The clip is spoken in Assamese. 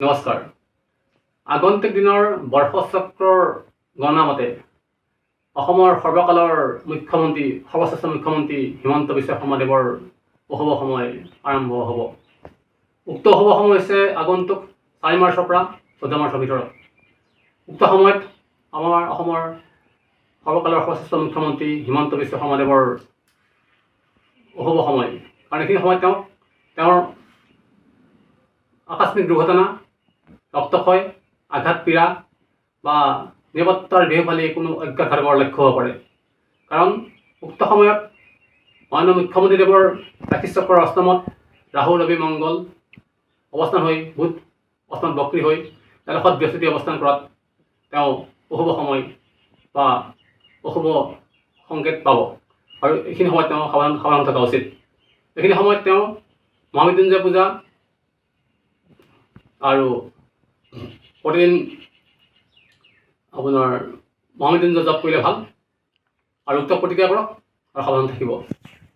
নমস্কাৰ। আগন্তুক দিনৰ বৰ্ষচক্ৰৰ গণনা মতে অসমৰ সৰ্বকালৰ মুখ্যমন্ত্ৰী সৰ্বশ্ৰেষ্ঠ মুখ্যমন্ত্ৰী হিমন্ত বিশ্ব শৰ্মাদেৱৰ অশুভ সময় আৰম্ভ হ'ব। উক্ত অশুভ সময় হৈছে আগন্তুক চাৰি মাৰ্চৰ পৰা চৈধ্য মাৰ্চৰ ভিতৰত। উক্ত সময়ত আমাৰ অসমৰ সৰ্বকালৰ সৰ্বশ্ৰেষ্ঠ মুখ্যমন্ত্ৰী হিমন্ত বিশ্ব শৰ্মাদেৱৰ অশুভ সময়। কাৰণ এইখিনি সময়ত তেওঁ তেওঁৰ আকস্মিক দুৰ্ঘটনা ৰক্তক্ষয় আঘাত পীড়া বা নিৰাপত্তাৰ বিহুফালে কোনো অজ্ঞাতভাৱৰ লক্ষ্য হ'ব পাৰে। কাৰণ উক্ত সময়ত মাননীয় মুখ্যমন্ত্ৰীদেৱৰ ৰাশিচক্ৰৰ অষ্টমত ৰাহু ৰবি মংগল অৱস্থান হৈ বুধ অষ্টমত বক্ৰী হৈ এডোখৰত বৃহস্পতি অৱস্থান কৰাত তেওঁ অশুভ সময় বা অশুভ সংকেত পাব। আৰু এইখিনি সময়ত তেওঁ সাৱধান সাৱধান থকা উচিত। এইখিনি সময়ত তেওঁ মহামৃত্যুঞ্জয় পূজা আৰু প্ৰতিদিন আপোনাৰ মহামৃত্যুঞ্জয় জপ কৰিলে ভালো। আৰু উক্ত প্ৰতিক্ৰিয়া কৰক আৰু সাৱধান থাকিব।